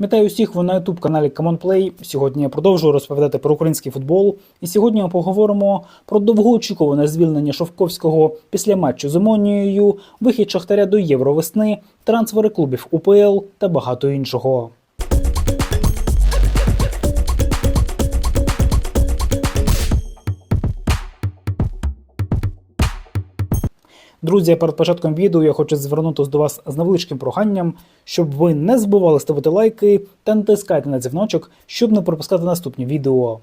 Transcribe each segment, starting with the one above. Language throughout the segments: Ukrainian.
Вітаю усіх, ви на youtube каналі CommonPlay. Сьогодні я продовжую розповідати про український футбол. І сьогодні ми поговоримо про довгоочікуване звільнення Шовковського після матчу з Омонією, вихід Шахтаря до Євровесни, трансфери клубів УПЛ та багато іншого. Друзі, перед початком відео я хочу звернутися до вас з невеличким проханням, щоб ви не забували ставити лайки та натискати на дзвіночок, щоб не пропускати наступні відео.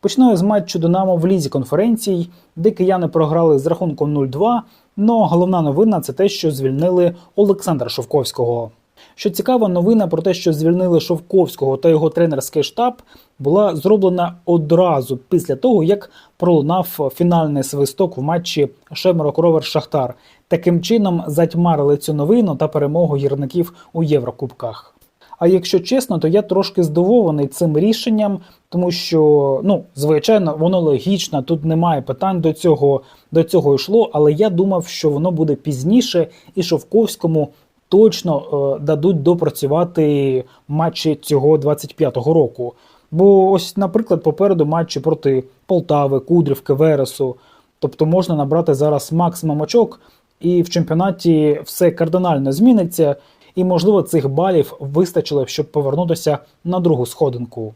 Починаю з матчу Динамо в лізі конференцій, де кияни програли з рахунком 0-2. але головна новина це те, що звільнили Олександра Шовковського. Що цікаво, новина про те, що звільнили Шовковського та його тренерський штаб, була зроблена одразу після того, як пролунав фінальний свисток в матчі Шемро Ровер Шахтар. Таким чином затьмарили цю новину та перемогу гірників у Єврокубках. А якщо чесно, то я трошки здивований цим рішенням, тому що, ну, звичайно, воно логічно, тут немає питань до цього, до цього йшло, але я думав, що воно буде пізніше, і Шовковському точно е, дадуть допрацювати матчі цього 25-го року. Бо ось, наприклад, попереду матчі проти Полтави, Кудрівки, Вересу. Тобто можна набрати зараз максимум очок, і в чемпіонаті все кардинально зміниться, і, можливо, цих балів вистачило, щоб повернутися на другу сходинку.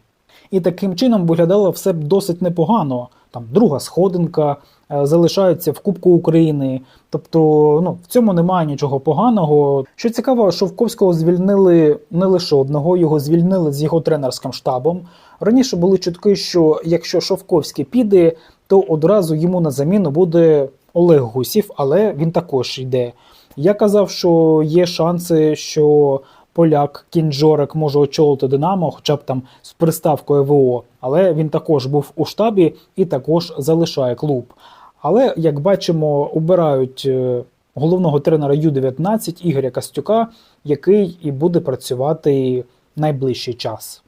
І таким чином виглядало все б досить непогано. Там друга сходинка е, залишається в Кубку України. Тобто, ну в цьому немає нічого поганого. Що цікаво, Шовковського звільнили не лише одного, його звільнили з його тренерським штабом. Раніше були чутки, що якщо Шовковський піде, то одразу йому на заміну буде Олег Гусів, але він також йде. Я казав, що є шанси, що поляк Кінджорик може очолити Динамо, хоча б там з приставкою ВО, але він також був у штабі і також залишає клуб. Але як бачимо, убирають е, головного тренера Ю-19 Ігоря Костюка, який і буде працювати найближчий час.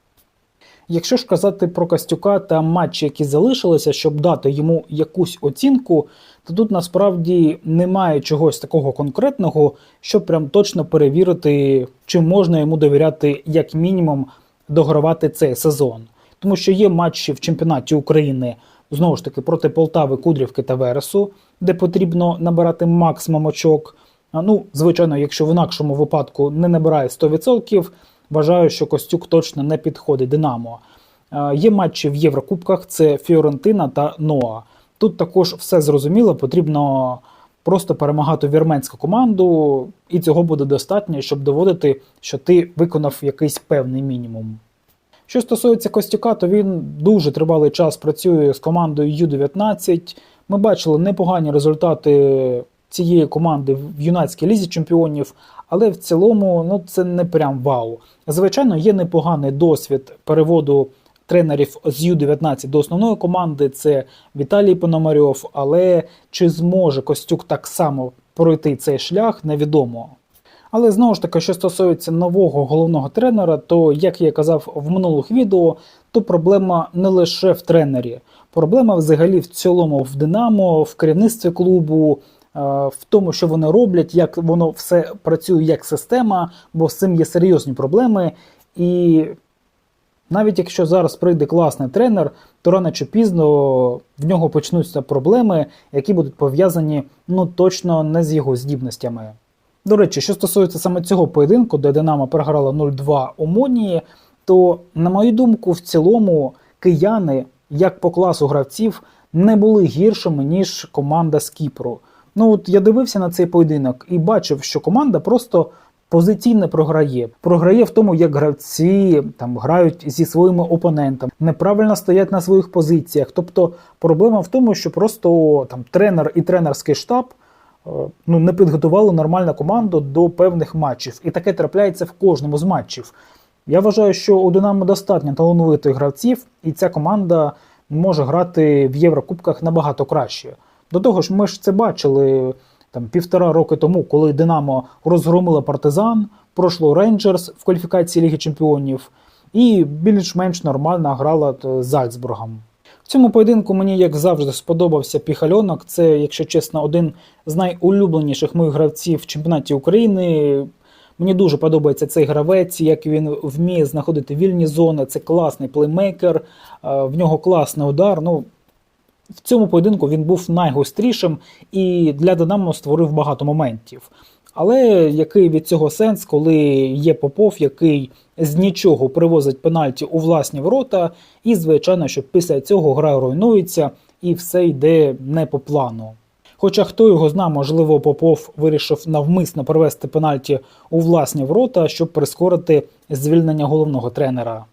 Якщо ж казати про Костюка та матчі, які залишилися, щоб дати йому якусь оцінку, то тут насправді немає чогось такого конкретного, щоб прям точно перевірити, чи можна йому довіряти як мінімум догравати цей сезон. Тому що є матчі в чемпіонаті України знову ж таки проти Полтави, Кудрівки та Вересу, де потрібно набирати максимум очок. Ну, звичайно, якщо в інакшому випадку не набирає 100%, вважаю, що Костюк точно не підходить Динамо. Є матчі в Єврокубках: це Фіорентина та Ноа. Тут також все зрозуміло, потрібно просто перемагати вірменську команду, і цього буде достатньо, щоб доводити, що ти виконав якийсь певний мінімум. Що стосується Костюка, то він дуже тривалий час працює з командою Ю-19. Ми бачили непогані результати цієї команди в юнацькій лізі чемпіонів, але в цілому ну, це не прям вау. Звичайно, є непоганий досвід переводу тренерів з Ю-19 до основної команди. Це Віталій Пономарьов. Але чи зможе Костюк так само пройти цей шлях, невідомо. Але знову ж таки, що стосується нового головного тренера, то як я казав в минулих відео, то проблема не лише в тренері, проблема взагалі в цілому в Динамо, в керівництві клубу, е, в тому, що вони роблять, як воно все працює як система, бо з цим є серйозні проблеми. І навіть якщо зараз прийде класний тренер, то рано чи пізно в нього почнуться проблеми, які будуть пов'язані ну точно не з його здібностями. До речі, що стосується саме цього поєдинку, де Динамо програла 0-2 Омонії, то, на мою думку, в цілому кияни, як по класу гравців, не були гіршими, ніж команда з Кіпру. Ну от я дивився на цей поєдинок і бачив, що команда просто позиційно програє. Програє в тому, як гравці там грають зі своїми опонентами, неправильно стоять на своїх позиціях. Тобто проблема в тому, що просто там тренер і тренерський штаб е, ну, не підготували нормальну команду до певних матчів. І таке трапляється в кожному з матчів. Я вважаю, що у Динамо достатньо талановитих гравців, і ця команда може грати в Єврокубках набагато краще. До того ж, ми ж це бачили там півтора роки тому, коли Динамо розгромила партизан, пройшло Рейнджерс в кваліфікації Ліги Чемпіонів, і більш-менш нормально грала з Зальцбургом. В цьому поєдинку мені, як завжди, сподобався Піхальонок. Це, якщо чесно, один з найулюбленіших моїх гравців в чемпіонаті України. Мені дуже подобається цей гравець, як він вміє знаходити вільні зони. Це класний плеймейкер, е, в нього класний удар. Ну, в цьому поєдинку він був найгострішим і для Динамо створив багато моментів. Але який від цього сенс, коли є Попов, який з нічого привозить пенальті у власні ворота, і, звичайно, що після цього гра руйнується і все йде не по плану. Хоча хто його зна, можливо, Попов вирішив навмисно провести пенальті у власні ворота, щоб прискорити звільнення головного тренера.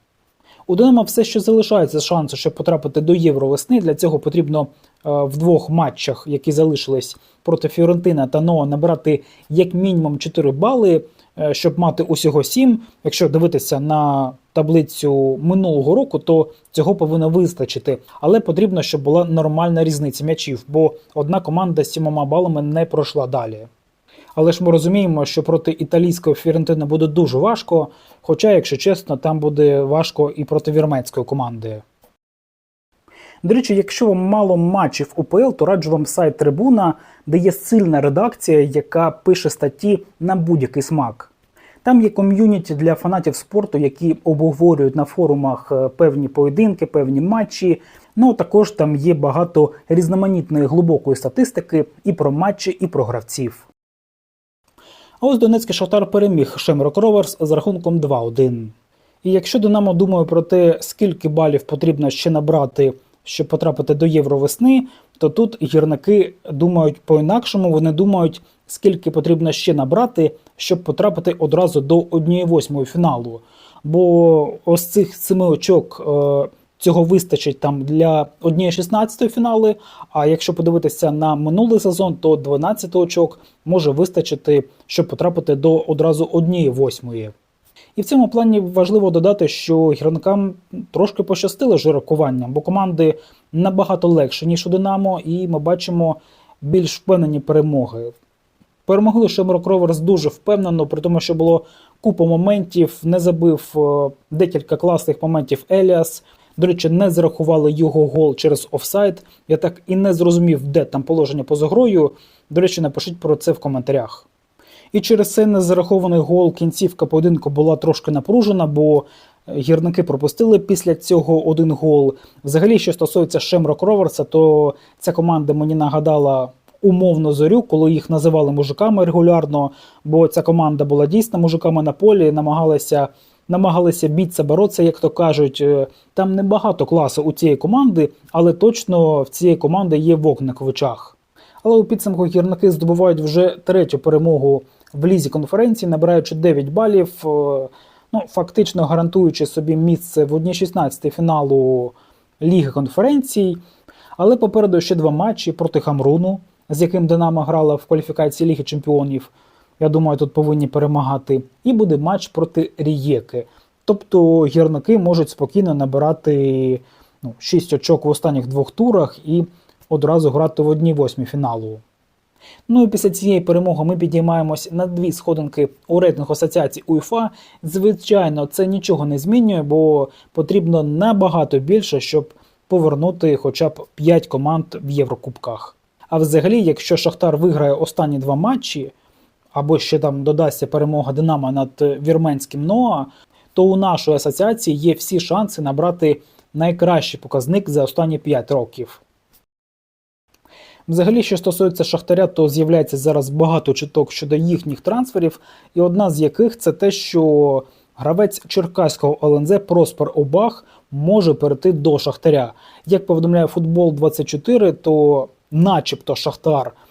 У Динамо все ще залишається шанси, щоб потрапити до Євро весни. Для цього потрібно е, в двох матчах, які залишились проти Фіорентина та Ноа, набрати як мінімум 4 бали, е, щоб мати усього 7. Якщо дивитися на таблицю минулого року, то цього повинно вистачити. Але потрібно, щоб була нормальна різниця м'ячів, бо одна команда з сімома балами не пройшла далі. Але ж ми розуміємо, що проти італійського Фірентина буде дуже важко. Хоча, якщо чесно, там буде важко і проти вірменської команди. До речі, якщо вам мало матчів УПЛ, то раджу вам сайт Трибуна, де є сильна редакція, яка пише статті на будь-який смак. Там є ком'юніті для фанатів спорту, які обговорюють на форумах е, певні поєдинки, певні матчі. Ну також там є багато різноманітної глибокої статистики і про матчі, і про гравців. А ось Донецький Шахтар переміг Шемрок Роверс з рахунком 2-1. І якщо Динамо думає про те, скільки балів потрібно ще набрати, щоб потрапити до Євровесни, то тут гірники думають по-інакшому, вони думають, скільки потрібно ще набрати, щоб потрапити одразу до 1-8 фіналу. Бо ось цих семи очок е, цього вистачить там для 1-16 фінали. А якщо подивитися на минулий сезон, то 12 очок може вистачити, щоб потрапити до одразу 1-8. І в цьому плані важливо додати, що гірникам трошки пощастило з жеребкуванням, бо команди набагато легше, ніж у Динамо, і ми бачимо більш впевнені перемоги. Перемогли Шемрок Роверс дуже впевнено, при тому, що було купа моментів, не забив е, декілька класних моментів Еліас. До речі, не зарахували його гол через офсайд. Я так і не зрозумів, де там положення поза грою. До речі, напишіть про це в коментарях. І через це незарахований гол кінцівка поєдинку була трошки напружена, бо гірники пропустили після цього один гол. Взагалі, що стосується Шемрок Роверса, то ця команда мені нагадала умовно зорю, коли їх називали мужиками регулярно, бо ця команда була дійсно мужиками на полі, намагалася. Намагалися бітися, боротися, як то кажуть. Е, Там небагато класу у цієї команди, але точно в цієї команди є вогник в очах. Але у підсумку гірники здобувають вже третю перемогу в лізі конференції, набираючи 9 балів, е, ну фактично гарантуючи собі місце в 1-16 фіналу Ліги конференцій. Але попереду ще два матчі проти Хамруну, з яким Динамо грала в кваліфікації Ліги Чемпіонів. Я думаю, тут повинні перемагати. І буде матч проти Рієки. Тобто гірники можуть спокійно набирати ну, 6 очок в останніх двох турах і одразу грати в одній восьмій фіналу. Ну і після цієї перемоги ми підіймаємось на дві сходинки у рейтингу асоціації УЄФА. Звичайно, це нічого не змінює, бо потрібно набагато більше, щоб повернути хоча б 5 команд в Єврокубках. А взагалі, якщо Шахтар виграє останні два матчі, або ще там додасться перемога Динамо над вірменським Ноа, то у нашої асоціації є всі шанси набрати найкращий показник за останні 5 років. Взагалі, що стосується Шахтаря, то з'являється зараз багато чуток щодо їхніх трансферів, і одна з яких це те, що гравець черкаського ЛНЗ Проспер Обах може перейти до Шахтаря. Як повідомляє футбол 24, то начебто Шахтар е,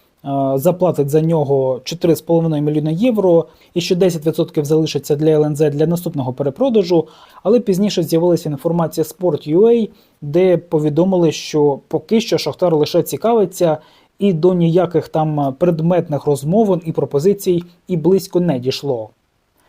заплатить за нього 4,5 мільйони євро, і ще 10% залишиться для ЛНЗ для наступного перепродажу. Але пізніше з'явилася інформація Sport.ua, де повідомили, що поки що Шахтар лише цікавиться, і до ніяких там предметних розмовин і пропозицій і близько не дійшло.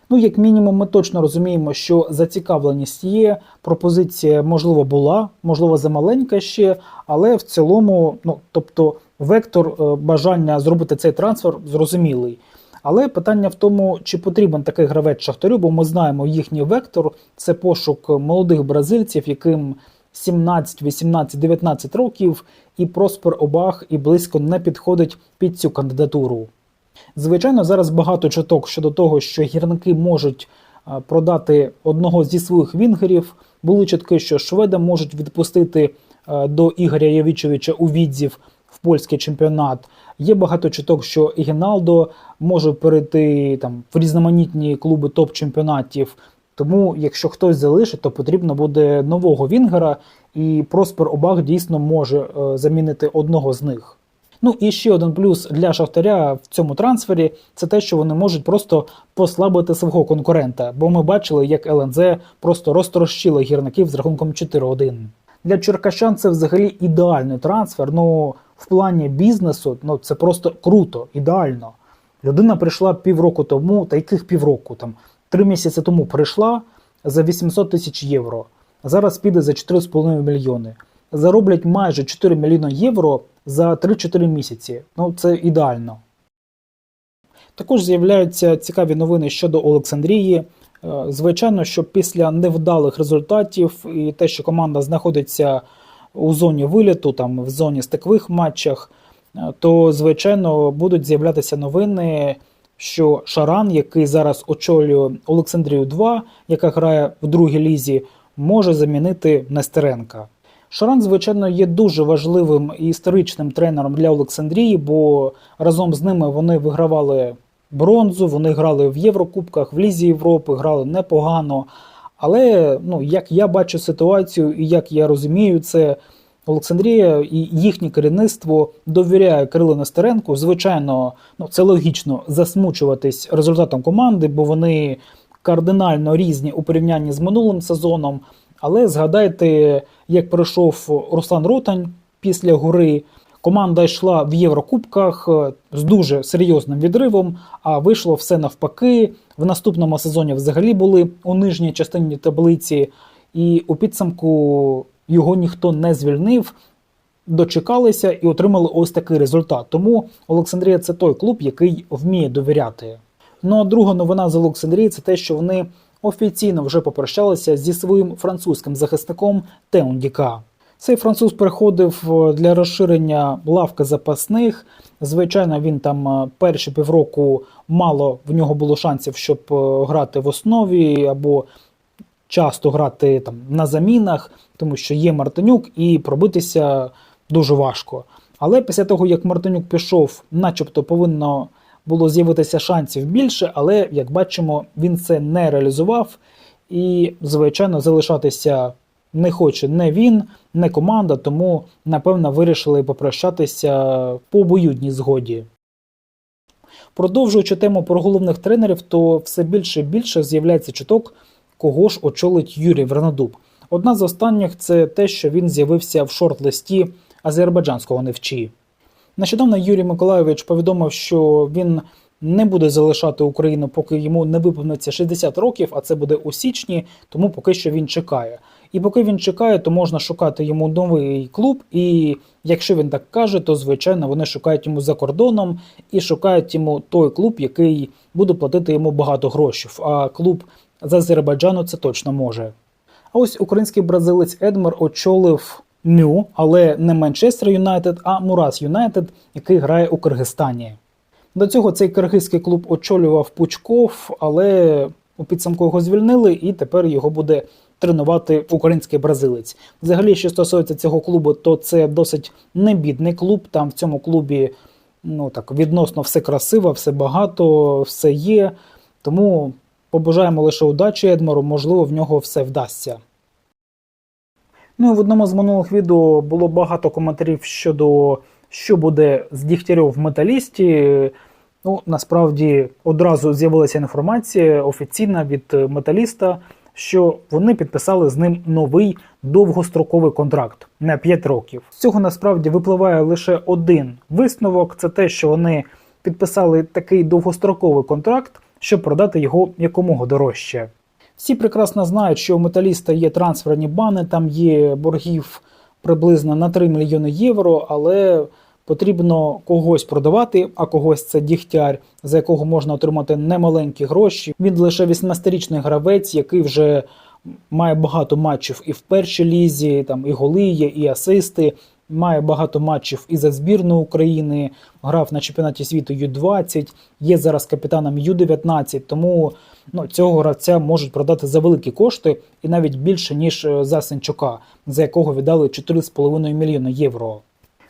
Ну, як мінімум, ми точно розуміємо, що зацікавленість є, пропозиція, можливо, була, можливо, замаленька ще, але в цілому, ну тобто, вектор е, бажання зробити цей трансфер зрозумілий. Але питання в тому, чи потрібен такий гравець Шахтарю, бо ми знаємо їхній вектор це пошук молодих бразильців, яким 17, 18, 19 років, і Проспер Обах і близько не підходить під цю кандидатуру. Звичайно, зараз багато чуток щодо того, що гірники можуть е, продати одного зі своїх вінгерів. Були чутки, що шведи можуть відпустити е, до Ігоря Явічовича у відзів польський чемпіонат. Є багато чуток, що і Гіналдо може перейти там в різноманітні клуби топ-чемпіонатів. Тому, якщо хтось залишить, то потрібно буде нового Вінгера, і Проспер Обах дійсно може е, замінити одного з них. Ну і ще один плюс для Шахтаря в цьому трансфері це те, що вони можуть просто послабити свого конкурента, бо ми бачили, як ЛНЗ просто розтрощило гірників з рахунком 4-1. Для Черкащан це взагалі ідеальний трансфер. Ну в плані бізнесу, ну це просто круто, ідеально. Людина прийшла півроку тому, та яких півроку там три місяці тому прийшла за 800 тисяч євро. Зараз піде за 4,5 мільйони. Зароблять майже 4 мільйони євро за 3-4 місяці. Ну це ідеально. Також з'являються цікаві новини щодо Олександрії. Е, Звичайно, що після невдалих результатів і те, що команда знаходиться у зоні виліту, там в зоні стикових матчах, е, то звичайно будуть з'являтися новини, що Шаран, який зараз очолює Олександрію 2, яка грає в другій лізі, може замінити Нестеренка. Шаран, звичайно, є дуже важливим і історичним тренером для Олександрії, бо разом з ними вони вигравали бронзу, вони грали в Єврокубках, в Лізі Європи, грали непогано. Але ну, як я бачу ситуацію і як я розумію, це Олександрія і їхнє керівництво довіряє Кирилу Нестеренку. Звичайно, ну це логічно засмучуватись результатом команди, бо вони кардинально різні у порівнянні з минулим сезоном. Але згадайте, як пройшов Руслан Ротань після гори. Команда йшла в Єврокубках е, з дуже серйозним відривом, а вийшло все навпаки. В наступному сезоні взагалі були у нижній частині таблиці, і у підсумку його ніхто не звільнив. Дочекалися і отримали ось такий результат. Тому Олександрія це той клуб, який вміє довіряти. Ну а друга новина з Олександрії це те, що вони офіційно вже попрощалися зі своїм французьким захисником Теундіка. Цей француз приходив е, для розширення лавки запасних. Звичайно, він там е, перші півроку мало в нього було шансів, щоб е, грати в основі або часто грати там на замінах, тому що є Мартинюк і пробитися дуже важко. Але після того, як Мартинюк пішов, начебто повинно було з'явитися шансів більше, але як бачимо, він це не реалізував і, звичайно, залишатися не хоче не він, не команда, тому напевно вирішили попрощатися по обоюдній згоді. Продовжуючи тему про головних тренерів, то все більше і більше з'являється чуток, кого ж очолить Юрій Вернодуб. Одна з останніх це те, що він з'явився в шорт-листі азербайджанського невчі. Нещодавно Юрій Миколайович повідомив, що він не буде залишати Україну, поки йому не виповниться 60 років, а це буде у січні, тому поки що він чекає. І поки він чекає, то можна шукати йому новий клуб. І якщо він так каже, то звичайно вони шукають йому за кордоном і шукають йому той клуб, який буде платити йому багато грошей. А клуб з Азербайджану це точно може. А ось український бразилець Едмер очолив Мю, але не Манчестер Юнайтед, а Мурас Юнайтед, який грає у Киргизстані. До цього цей киргизький клуб очолював Пучков, але у підсумку його звільнили, і тепер його буде тренувати український бразилець. Взагалі, що стосується цього клубу, то це досить небідний клуб. Там в цьому клубі ну так відносно все красиво, все багато, все є. Тому побажаємо лише удачі Едмару, можливо, в нього все вдасться. Ну і в одному з минулих відео було багато коментарів щодо що буде з Дігтярьов в металісті. Ну, насправді одразу з'явилася інформація офіційна від металіста, що вони підписали з ним новий довгостроковий контракт на 5 років. З цього насправді випливає лише один висновок: це те, що вони підписали такий довгостроковий контракт, щоб продати його якомога дорожче. Всі прекрасно знають, що у металіста є трансферні бани, там є боргів приблизно на 3 мільйони євро, але потрібно когось продавати, а когось це дігтяр, за якого можна отримати немаленькі гроші. Він лише 18-річний гравець, який вже має багато матчів і в першій лізі, там і голи є, і асисти. має багато матчів і за збірну України, грав на чемпіонаті світу Ю-20, є зараз капітаном Ю-19, тому ну, цього гравця можуть продати за великі кошти і навіть більше, ніж е, за Сенчука, за якого віддали 4,5 мільйони євро.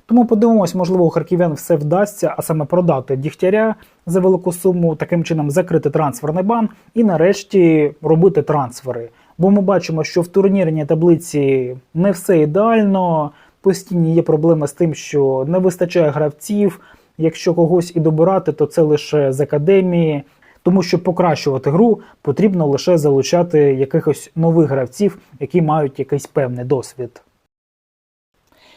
Тому подивимось, можливо, у харків'ян все вдасться, а саме продати Дігтяря за велику суму, таким чином закрити трансферний бан і нарешті робити трансфери. Бо ми бачимо, що в турнірній таблиці не все ідеально, постійні є проблеми з тим, що не вистачає гравців. Якщо когось і добирати, то це лише з академії. Тому щоб покращувати гру, потрібно лише залучати якихось нових гравців, які мають якийсь певний досвід.